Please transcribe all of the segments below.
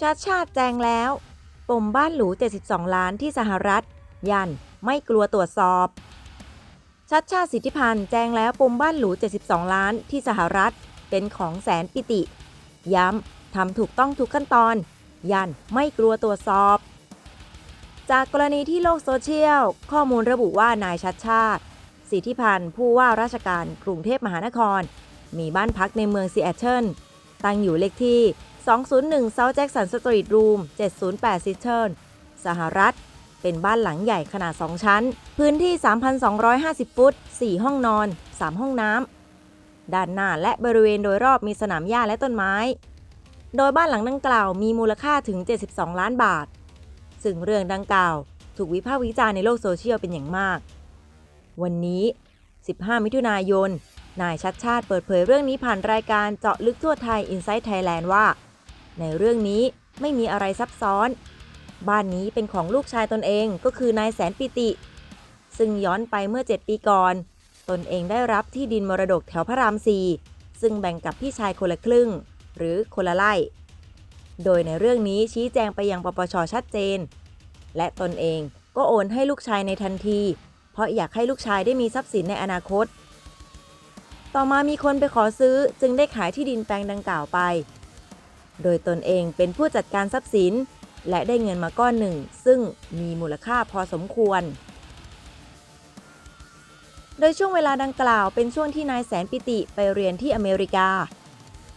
ชาติชาติแจงแล้ว ปมบ้านหรู 72 ล้านที่สหรัฐ ยันไม่กลัวตรวจสอบชัดชาติสิทธิพันธ์แจงแล้วปมบ้านหรู 72 ล้านที่สหรัฐ เป็นของแสนปิติ ย้ำทำถูกต้องทุกขั้นตอน ยันไม่กลัวตรวจสอบ จากกรณีที่โลกโซเชียล ข้อมูลระบุว่านายชัดชาติ สิทธิพันธ์ผู้ว่าราชการกรุงเทพมหานคร มีบ้านพักในเมืองซีแอตเทิลตั้งอยู่เลขที่ 201 South Jackson Street Room 708 s i s t e r n สหรัฐ เป็นบ้านหลังใหญ่ขนาด 2 ชั้น พื้นที่ 3,250 ฟุต 4 ห้องนอน 3 ห้องน้ำ ด้านหน้าและบริเวณโดยรอบมีสนามหญ้าและต้นไม้ โดยบ้านหลังดังกล่าวมีมูลค่าถึง 72 ล้านบาท ซึ่งเรื่องดังกล่าว ถูกวิพากษ์วิจารณ์ในโลกโซเชียลเป็นอย่างมาก วันนี้ 15 มิถุนายนนายชัดชาติเปิดเผยเรื่องนี้ผ่านรายการเจาะลึกทั่วไทย Inside Thailand ว่า ในเรื่องนี้ไม่มีอะไรซับซ้อน บ้านนี้เป็นของลูกชายตนเองก็คือนายแสนปิติ ซึ่งย้อนไปเมื่อ 7 ปีก่อน ตนเองได้รับที่ดินมรดกแถวพระรามสี่ซึ่งแบ่งกับพี่ชายคนละครึ่ง หรือคนละไร่โดยในเรื่องนี้ชี้แจงไปยังปปชชัดเจน และตนเองก็โอนให้ลูกชายในทันที เพราะอยากให้ลูกชายได้มีทรัพย์สินในอนาคต ต่อมามีคนไปขอซื้อจึงได้ขายที่ดินแปลงดังกล่าวไป โดยตนเองเป็นผู้จัดการทรัพย์สิน และได้เงินมาก้อนหนึ่ง ซึ่งมีมูลค่าพอสมควร โดยช่วงเวลาดังกล่าวเป็นช่วงที่นายแสนปิติไปเรียนที่อเมริกา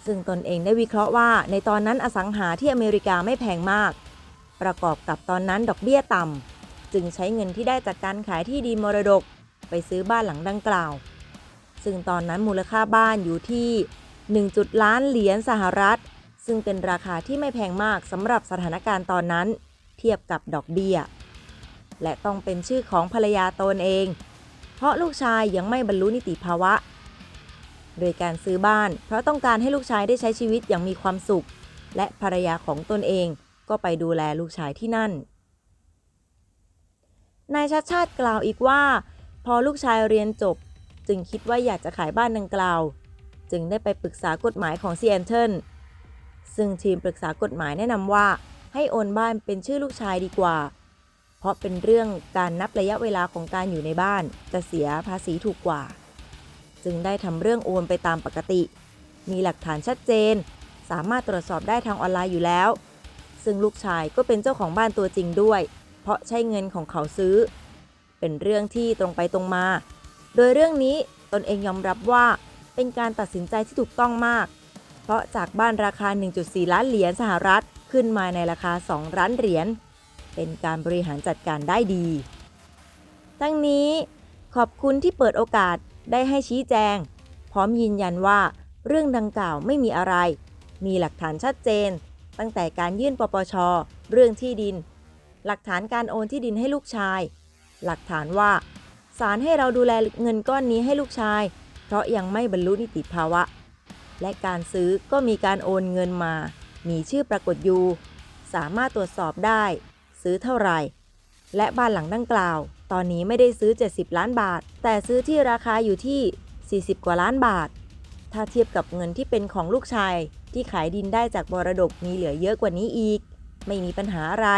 ซึ่งตนเองได้วิเคราะห์ว่า ในตอนนั้นอสังหาที่อเมริกาไม่แพงมาก ประกอบกับตอนนั้นดอกเบี้ยต่ำจึงใช้เงินที่ได้จากการขายที่ดินมรดก ไปซื้อบ้านหลังดังกล่าว ซึ่งตอนนั้นมูลค่าบ้านอยู่ที่ 1 จุดล้านเหรียญสหรัฐ ซึ่งเป็นราคาที่ไม่แพงมากสำหรับสถานการณ์ตอนนั้น เทียบกับดอกเบี้ย และต้องเป็นชื่อของภรรยาตนเอง เพราะลูกชายยังไม่บรรลุนิติภาวะ โดยการซื้อบ้าน เพราะต้องการให้ลูกชายได้ใช้ชีวิตอย่างมีความสุข และภรรยาของตนเองก็ไปดูแลลูกชายที่นั่นนายชัดชาติกล่าวอีกว่า พอลูกชายเรียนจบ จึงคิดว่าอยากจะขายบ้านดังกล่าว จึงได้ไปปรึกษากฎหมายของซีแอนเทิล ซึ่งทีมปรึกษากฎหมายแนะนำว่า ให้โอนบ้านเป็นชื่อลูกชายดีกว่า เพราะเป็นเรื่องการนับระยะเวลาของการอยู่ในบ้าน จะเสียภาษีถูกกว่า จึงได้ทำเรื่องโอนไปตามปกติ มีหลักฐานชัดเจน สามารถตรวจสอบได้ทางออนไลน์อยู่แล้ว ซึ่งลูกชายก็เป็นเจ้าของบ้านตัวจริงด้วย เพราะใช้เงินของเขาซื้อ เป็นเรื่องที่ตรงไปตรงมา โดยเรื่องนี้ตนเองยอมรับว่าเป็นการตัดสินใจที่ถูกต้องมาก เพราะจากบ้านราคา 1.4 ล้านเหรียญสหรัฐขึ้นมาในราคา 2 ล้านเหรียญ เป็นการบริหารจัดการได้ดี ทั้งนี้ขอบคุณที่เปิดโอกาสได้ให้ชี้แจง พร้อมยืนยันว่าเรื่องดังกล่าวไม่มีอะไร มีหลักฐานชัดเจน ตั้งแต่การยื่นปปช เรื่องที่ดิน หลักฐานการโอนที่ดินให้ลูกชาย หลักฐานว่าศาลให้เราดูแลเงินก้อนนี้ให้ลูกชาย เพราะยังไม่บรรลุนิติภาวะ และการซื้อก็มีการโอนเงินมา มีชื่อปรากฏอยู่ สามารถตรวจสอบได้ ซื้อเท่าไหร่ และบ้านหลังดังกล่าว ตอนนี้ไม่ได้ซื้อ 70 ล้านบาท แต่ซื้อที่ราคาอยู่ที่ 40 กว่าล้านบาท ถ้าเทียบกับเงินที่เป็นของลูกชาย ที่ขายดินได้จากบรดกมีเหลือเยอะกว่านี้อีก ไม่มีปัญหาอะไร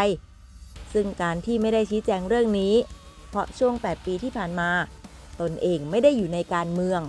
ซึ่งการที่ไม่ได้ชี้แจงเรื่องนี้ เพราะช่วง 8 ปีที่ผ่านมา ตนเองไม่ได้อยู่ในการเมือง